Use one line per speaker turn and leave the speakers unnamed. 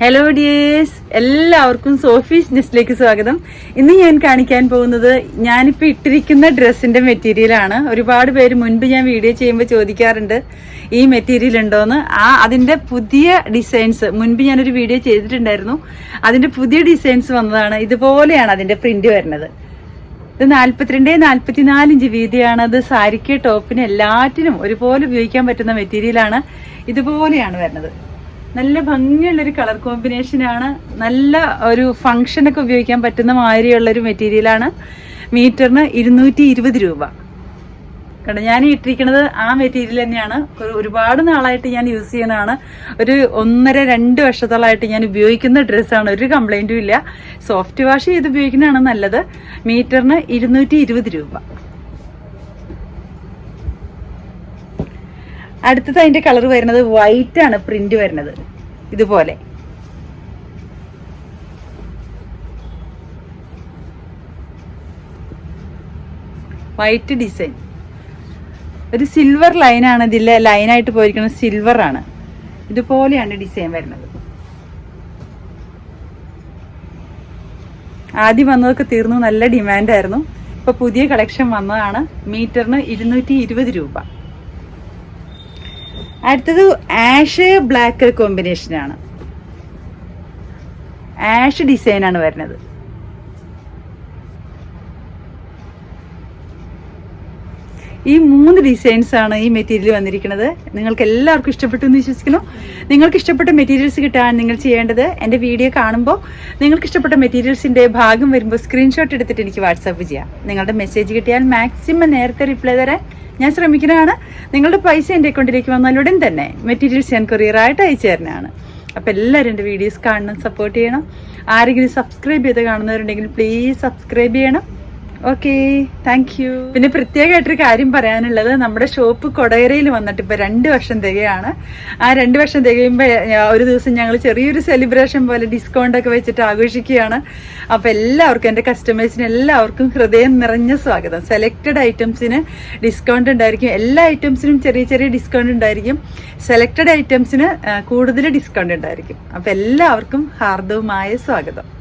Hello dears എല്ലാവർക്കും Sophie's നെസ്റ്റിലേക്ക് സ്വാഗതം. ഇന്ന് ഞാൻ കാണിക്കാൻ പോകുന്നത് ഞാനിപ്പോൾ ഇട്ടിരിക്കുന്ന ഡ്രസ്സിന്റെ മെറ്റീരിയലാണ് ഒരുപാട് പേര് മുൻപ് ഞാൻ വീഡിയോ ചെയ്യുമ്പോൾ ചോദിക്കാറുണ്ട് ഈ മെറ്റീരിയൽ ഉണ്ടോയെന്ന് ആ അതിന്റെ പുതിയ ഡിസൈൻസ് മുൻപ് ഞാനൊരു വീഡിയോ ചെയ്തിട്ടുണ്ടായിരുന്നു. അതിന്റെ പുതിയ ഡിസൈൻസ് വന്നതാണ്. ഇതുപോലെയാണ് അതിന്റെ പ്രിന്റ് വരുന്നത്. ഇത് നാൽപ്പത്തിരണ്ട് നാല്പത്തിനാല് ഇഞ്ച് വീതിയാണ്. അത് സാരിക്ക് ടോപ്പിന് എല്ലാറ്റിനും ഒരുപോലെ ഉപയോഗിക്കാൻ പറ്റുന്ന മെറ്റീരിയലാണ് ഇതുപോലെയാണ് വരുന്നത്. നല്ല ഭംഗിയുള്ളൊരു കളർ കോമ്പിനേഷനാണ് നല്ല ഒരു ഫംഗ്ഷനൊക്കെ ഉപയോഗിക്കാൻ പറ്റുന്ന മാതിരിയുള്ളൊരു മെറ്റീരിയലാണ് മീറ്ററിന് ഇരുന്നൂറ്റി ഇരുപത് രൂപ. കണ്ടോ ഞാൻ ഇട്ടിരിക്കുന്നത് ആ മെറ്റീരിയൽ തന്നെയാണ്. ഒരുപാട് നാളായിട്ട് ഞാൻ യൂസ് ചെയ്യുന്നതാണ്. ഒരു ഒന്നര രണ്ട് വർഷത്തോളമായിട്ട് ഞാൻ ഉപയോഗിക്കുന്ന ഡ്രസ്സാണ് ഒരു കംപ്ലൈന്റും ഇല്ല. സോഫ്റ്റ് വാഷ് ചെയ്ത് ഉപയോഗിക്കുന്നതാണ് നല്ലത്. മീറ്ററിന് ഇരുന്നൂറ്റി രൂപ. അടുത്തത് അതിന്റെ കളർ വരുന്നത് വൈറ്റ് ആണ് പ്രിന്റ് വരുന്നത്. ഇതുപോലെ. വൈറ്റ് ഡിസൈൻ ഒരു സിൽവർ ലൈനാണ് ഇതിലെ ലൈനായിട്ട് പോയിരിക്കുന്നത് സിൽവർ ആണ്. ഇതുപോലെയാണ് ഡിസൈൻ വരുന്നത്. ആദ്യം വന്നതൊക്കെ തീർന്നു നല്ല ഡിമാൻഡായിരുന്നു ഇപ്പൊ പുതിയ കളക്ഷൻ വന്നതാണ്. മീറ്ററിന് ഇരുന്നൂറ്റി രൂപ. അടുത്തത് ആഷ് ബ്ലാക്ക് കോമ്പിനേഷനാണ്. ആഷ് ഡിസൈനാണ് വരുന്നത്. ഈ മൂന്ന് ഡിസൈൻസ് ആണ് ഈ മെറ്റീരിയൽ വന്നിരിക്കുന്നത്. നിങ്ങൾക്ക് എല്ലാവർക്കും ഇഷ്ടപ്പെട്ടു എന്ന് വിശ്വസിക്കുന്നു. നിങ്ങൾക്ക് ഇഷ്ടപ്പെട്ട മെറ്റീരിയൽസ് കിട്ടാൻ നിങ്ങൾ ചെയ്യേണ്ടത് എന്റെ വീഡിയോ കാണുമ്പോൾ നിങ്ങൾക്ക് ഇഷ്ടപ്പെട്ട മെറ്റീരിയൽസിന്റെ ഭാഗം വരുമ്പോൾ സ്ക്രീൻഷോട്ട് എടുത്തിട്ട് എനിക്ക് വാട്സാപ്പ് ചെയ്യാം. നിങ്ങളുടെ മെസ്സേജ് കിട്ടിയാൽ മാക്സിമം നേരത്തെ റിപ്ലൈ തരാൻ ഞാൻ ശ്രമിക്കുന്നതാണ്. നിങ്ങളുടെ പൈസ എന്റെ അക്കൗണ്ടിലേക്ക് വന്നാൽ ഉടൻ തന്നെ മെറ്റീരിയൽസ് ഞാൻ കൊറിയറായിട്ട് അയച്ചു തരുന്നതാണ്. അപ്പോൾ എല്ലാവരും എന്റെ വീഡിയോസ് കാണണം സപ്പോർട്ട് ചെയ്യണം. ആരെങ്കിലും സബ്സ്ക്രൈബ് ചെയ്ത് കാണുന്നവരുണ്ടെങ്കിൽ പ്ലീസ് സബ്സ്ക്രൈബ് ചെയ്യണം. ഓക്കെ താങ്ക് യു പിന്നെ പ്രത്യേകമായിട്ടൊരു കാര്യം പറയാനുള്ളത് നമ്മുടെ ഷോപ്പ് കൊടയരയിൽ വന്നിട്ട് ഇപ്പൊ രണ്ട് വർഷം തികയാണ്. ആ രണ്ട് വർഷം തികയുമ്പോൾ ഒരു ദിവസം ഞങ്ങൾ ചെറിയൊരു സെലിബ്രേഷൻ പോലെ ഡിസ്കൗണ്ട് ഒക്കെ വെച്ചിട്ട് ആഘോഷിക്കുകയാണ്. അപ്പൊ എല്ലാവർക്കും എന്റെ കസ്റ്റമേഴ്സിന് എല്ലാവർക്കും ഹൃദയം നിറഞ്ഞ സ്വാഗതം. സെലക്റ്റഡ് ഐറ്റംസിന് ഡിസ്കൗണ്ട് ഉണ്ടായിരിക്കും. എല്ലാ ഐറ്റംസിനും ചെറിയ ചെറിയ ഡിസ്കൗണ്ട് ഉണ്ടായിരിക്കും. സെലക്റ്റഡ് ഐറ്റംസിന് കൂടുതൽ ഡിസ്കൗണ്ട് ഉണ്ടായിരിക്കും. അപ്പൊ എല്ലാവർക്കും ഹാർദവുമായ സ്വാഗതം.